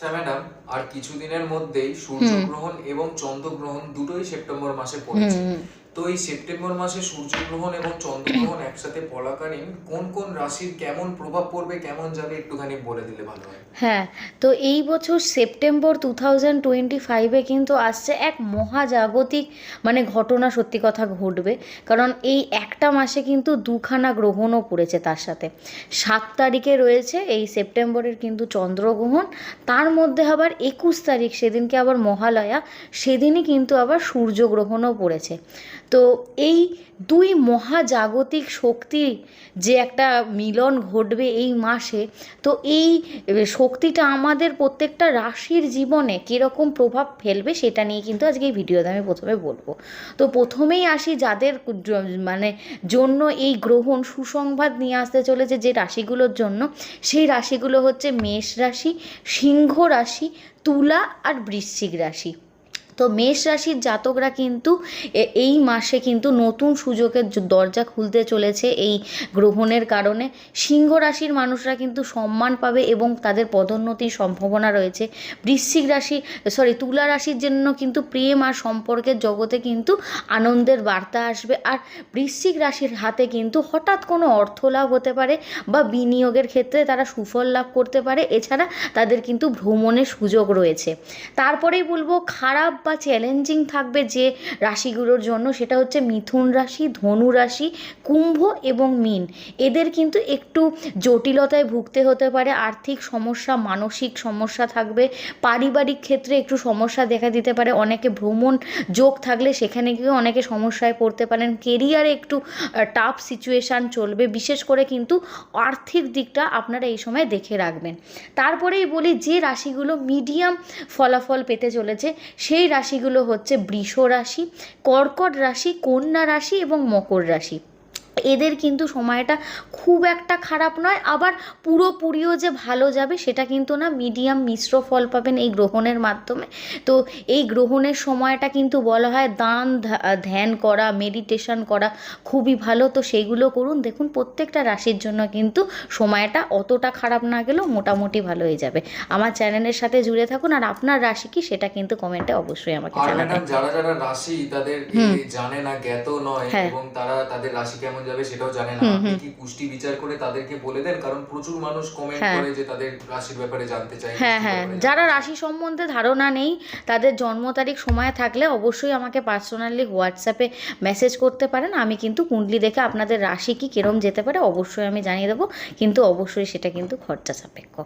আচ্ছা ম্যাডাম আর কিছুদিনের মধ্যেই সূর্যগ্রহণ এবং চন্দ্রগ্রহণ দুটোই সেপ্টেম্বর মাসে পড়েছে। তো এই সেপ্টেম্বর মাসে সূর্যগ্রহণ এবং চন্দ্রগ্রহণ একসাথে পড়াকালীন কোন কোন রাশির কেমন প্রভাব পড়বে, কেমন যাবে একটুখানি বলে দিলে ভালো হয়। হ্যাঁ তো এই বছর সেপ্টেম্বর টু থাউজেন্ড টোয়েন্টি ফাইভে কিন্তু আসছে এক মহাজাগতিক মানে ঘটনা সত্যি কথা ঘটবে। কারণ এই একটা মাসে কিন্তু দুখানা গ্রহণও পড়েছে তার সাথে। সাত তারিখে রয়েছে এই সেপ্টেম্বরের কিন্তু চন্দ্রগ্রহণ, তার মধ্যে আবার একুশ তারিখ, সেদিনকে আবার মহালয়া, সেদিনই কিন্তু আবার সূর্যগ্রহণও পড়েছে। তো এই দুই মহাজাগতিক শক্তির যে একটা মিলন ঘটবে এই মাসে, তো এই শক্তিটা আমাদের প্রত্যেকটা রাশির জীবনে কীরকম প্রভাব ফেলবে সেটা নিয়ে কিন্তু আজকে এই ভিডিওতে আমি প্রথমে বলব। তো প্রথমেই আসি যাদের মানে জন্য এই গ্রহণ সুসংবাদ নিয়ে আসতে চলেছে যে রাশিগুলোর জন্য, সেই রাশিগুলো হচ্ছে মেষ রাশি, সিংহ রাশি, তুলা আর বৃশ্চিক রাশি। তো মেষ রাশির জাতকরা কিন্তু এই মাসে কিন্তু নতুন সুযোগের দরজা খুলতে চলেছে এই গ্রহণের কারণে। সিংহ রাশির মানুষরা কিন্তু সম্মান পাবে এবং তাদের পদোন্নতির সম্ভাবনা রয়েছে। বৃশ্চিক রাশি, সরি, তুলা রাশির জন্য কিন্তু প্রেম আর সম্পর্কের জগতে কিন্তু আনন্দের বার্তা আসবে। আর বৃশ্চিক রাশির হাতে কিন্তু হঠাৎ কোনো অর্থ লাভ হতে পারে বা বিনিয়োগের ক্ষেত্রে তারা সুফল লাভ করতে পারে। এছাড়া তাদের কিন্তু ভ্রমণের সুযোগ রয়েছে। তারপরেই বলব, খারাপ বা চ্যালেঞ্জিং থাকবে যে রাশিগুলোর জন্য, সেটা হচ্ছে মিথুন রাশি, ধনু রাশি, কুম্ভ এবং মীন। এদের কিন্তু একটু জটিলতায় ভুগতে হতে পারে, আর্থিক সমস্যা, মানসিক সমস্যা থাকবে, পারিবারিক ক্ষেত্রে একটু সমস্যা দেখা দিতে পারে, অনেকে ভ্রমণ যোগ থাকলে সেখানে গিয়ে অনেকে সমস্যায় পড়তে পারেন কেরিয়ারে একটু টাফ সিচুয়েশান চলবে, বিশেষ করে কিন্তু আর্থিক দিকটা আপনারা এই সময় দেখে রাখবেন। তারপরেই বলি যে রাশিগুলো মিডিয়াম ফলাফল পেতে চলেছে, সেই রাশিগুলো হচ্ছে বৃষ রাশি কর্কট রাশি কন্যা রাশি এবং মকর রাশি। এদের কিন্তু সময়টা খুব একটা খারাপ নয়। আবার পুরোপুরিও যে ভালো যাবে সেটা কিন্তু না মিডিয়াম মিশ্র ফল পাবেন এই গ্রহণের মাধ্যমে। তো এই গ্রহণের সময়টা কিন্তু বলা হয় দান ধ্যান করা মেডিটেশন করা খুবই ভালো। তো সেইগুলো করুন। দেখুন প্রত্যেকটা রাশির জন্য কিন্তু সময়টা অতটা খারাপ না গেলেও মোটামুটি ভালো হয়ে যাবে। আমার চ্যানেলের সাথে জুড়ে থাকুন আর আপনার রাশি কি সেটা কিন্তু কমেন্টে অবশ্যই আমাকে জানাবেন। যারা যারা রাশি তাদের। জানে না জ্ঞাত নয় হ্যাঁ। এবং তারা তাদের রাশি কেমন যাবে সেটাও জানে না। আপনি। কি পুষ্টি বিচার করে তাদেরকে বলে দেন? কারণ প্রচুর মানুষ কমেন্ট হ্যাঁ। করে যে তাদের রাশির ব্যাপারে জানতে চায় হ্যাঁ হ্যাঁ। যারা রাশি সম্বন্ধে ধারণা নেই তাদের জন্ম তারিখ সময় থাকলে অবশ্যই আমাকে পার্সোনালি হোয়াটসঅ্যাপে মেসেজ করতে পারেন। আমি কিন্তু কুণ্ডলি দেখে আপনাদের রাশি কি কিরম যেতে পারে অবশ্যই আমি জানিয়ে দেবো। কিন্তু অবশ্যই সেটা কিন্তু খরচা সাপেক্ষ।